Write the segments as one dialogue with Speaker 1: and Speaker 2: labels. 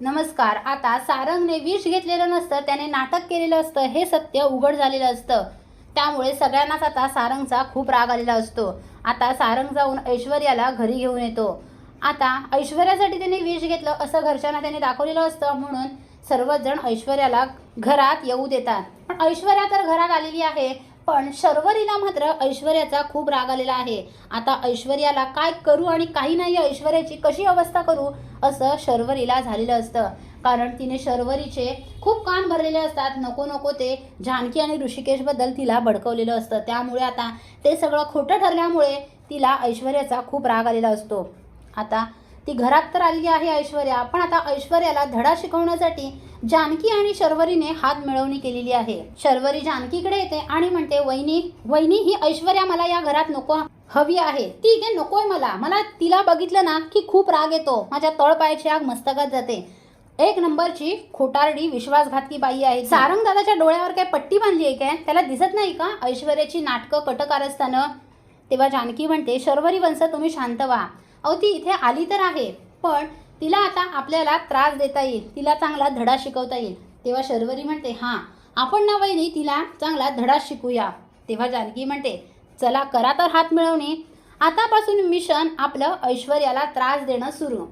Speaker 1: नमस्कार आता सारंगने विष घेतलेलं नसतं त्याने नाटक केलेलं असतं हे सत्य उघड झालेलं असतं. त्यामुळे सगळ्यांनाच आता सारंगचा खूप राग आलेला असतो. आता सारंग जाऊन ऐश्वर्याला घरी घेऊन येतो. आता ऐश्वर्यासाठी त्याने विष घेतलं असं घरच्यांना त्याने दाखवलेलं असतं म्हणून सर्वजण ऐश्वर्याला घरात येऊ देतात. पण ऐश्वर्या तर घरात आलेली आहे पण शर्वरीला मात्र ऐश्वर्याचा खूप राग आलेला आहे. आता ऐश्वर्याला काय करू आणि काही नाही ऐश्वर्याची कशी अवस्था करू असं शर्वरीला झालेलं असतं. कारण तिने शर्वरीचे खूप कान भरलेले असतात. नको नको ते जानकी आणि ऋषिकेशबद्दल तिला भडकवलेलं असतं. त्यामुळे आता ते सगळं खोटं ठरल्यामुळे तिला ऐश्वर्याचा खूप राग आलेला असतो. आता ती घरात तर आलेली आहे ऐश्वर्या पण आता ऐश्वर्याला धडा शिकवण्यासाठी जानकी आणि शर्वरीने हात मिळवणी केलेली आहे. शर्वरी जानकीकडे येते आणि म्हणते वहिनी वहिनी ही ऐश्वर्या मला या घरात नको हवी आहे. ती इथे नकोय मला. मला तिला बघितलं ना की खूप राग येतो. माझ्या तळपायाची आग मस्तकात जाते. एक नंबरची खोटारडी विश्वासघातकी बाई आहे सारंग दादाच्या डोळ्यावर काय पट्टी बांधली आहे काय? त्याला दिसत नाही का? ऐश्वर्याची नाटकं कटकार असताना तेव्हा जानकी म्हणते शर्वरी वंश तुम्ही शांत व्हा. अहो ती इथे आली तर आहे पण तिला आता आपल्याला त्रास देता येईल तिला चांगला धडा शिकवता येईल. तेव्हा शर्वरी म्हणते हां आपण ना वहिनी तिला चांगला धडा शिकूया. तेव्हा जानकी म्हणते चला करा तर हात मिळवणे. आतापासून मिशन आपलं ऐश्वर्याला त्रास देणं सुरू.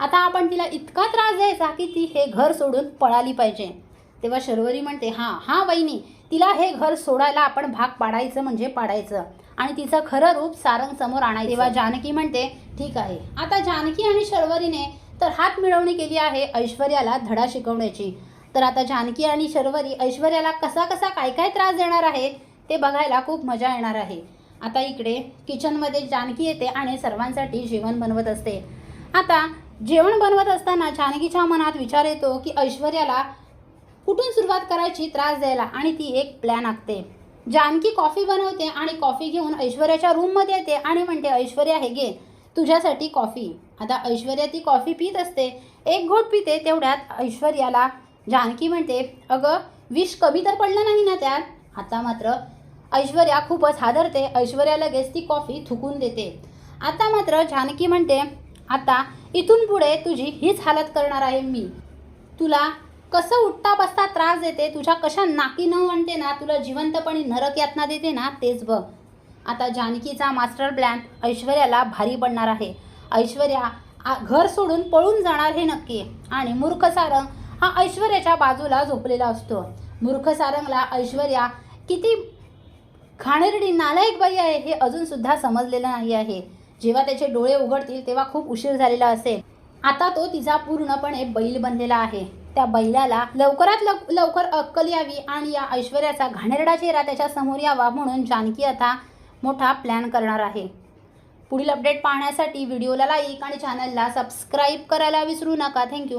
Speaker 1: आता आपण तिला इतका त्रास द्यायचा की ती हे घर सोडून पळाली पाहिजे. तेव्हा शर्वरी म्हणते हां हां वहिनी तिला हे घर सोडायला आपण भाग पाडायचं म्हणजे पाडायचं आणि तिचं खरं रूप सारंग समोर आणायचं. तेव्हा जानकी म्हणते ठीक आहे. आता जानकी आणि शर्वरीने तर हात मिळवणी केली आहे ऐश्वर्याला धडा शिकवण्याची. तर आता जानकी आणि शर्वरी ऐश्वर्याला कसा कसा काय काय त्रास देणार आहे ते बघायला खूप मजा येणार आहे. आता इकडे किचनमध्ये जानकी येते आणि सर्वांसाठी जेवण बनवत असते. आता जेवण बनवत असताना जानकीच्या मनात विचार येतो की ऐश्वर्याला कुठून सुरुवात करायची त्रास द्यायला आणि ती एक प्लॅन आखते. जानकी कॉफी बनवते आणि कॉफी घेऊन ऐश्वर्याच्या रूममध्ये येते आणि म्हणते ऐश्वर्या हे घे. तुझ्यासाठी कॉफी. आता ऐश्वर्या ती कॉफी पित असते. एक घोट पिते तेवढ्यात ऐश्वर्याला जानकी म्हणते अगं विष कमी तर पडलं नाही ना त्यात? आता मात्र ऐश्वर्या खूपच हादरते. ऐश्वर्या लगेच ती कॉफी थुकून देते. आता मात्र जानकी म्हणते आता इथून पुढे तुझी हीच हालत करणार आहे मी. तुला कसं उठता बसता त्रास देते तुझ्या कशा नाकी न म्हणते ना तुला जिवंतपणी नरक यातना देते ना तेच बघ. आता जानकीचा मास्टर प्लॅन ऐश्वर्याला भारी पडणार आहे. ऐश्वर्या घर सोडून पळून जाणार हे नक्की. आणि मूर्ख सारंग हा ऐश्वर्याच्या बाजूला झोपलेला असतो. मूर्ख सारंगला ऐश्वर्या किती घाणेरडी नालायक बाई आहे हे अजूनसुद्धा समजलेलं नाही आहे. जेव्हा त्याचे डोळे उघडतील तेव्हा खूप उशीर झालेला असेल. आता तो तिचा पूर्णपणे बैल बनलेला आहे. त्या बैलाला लवकरात लव लवकर अक्कल यावी आणि या ऐश्वर्याचा घाणेरडा चेहरा त्याच्यासमोर यावा म्हणून जानकी आता मोठा प्लॅन करणार आहे. पुढील अपडेट पाहण्यासाठी व्हिडिओला लाईक आणि चॅनलला सबस्क्राईब करायला विसरू नका. थँक्यू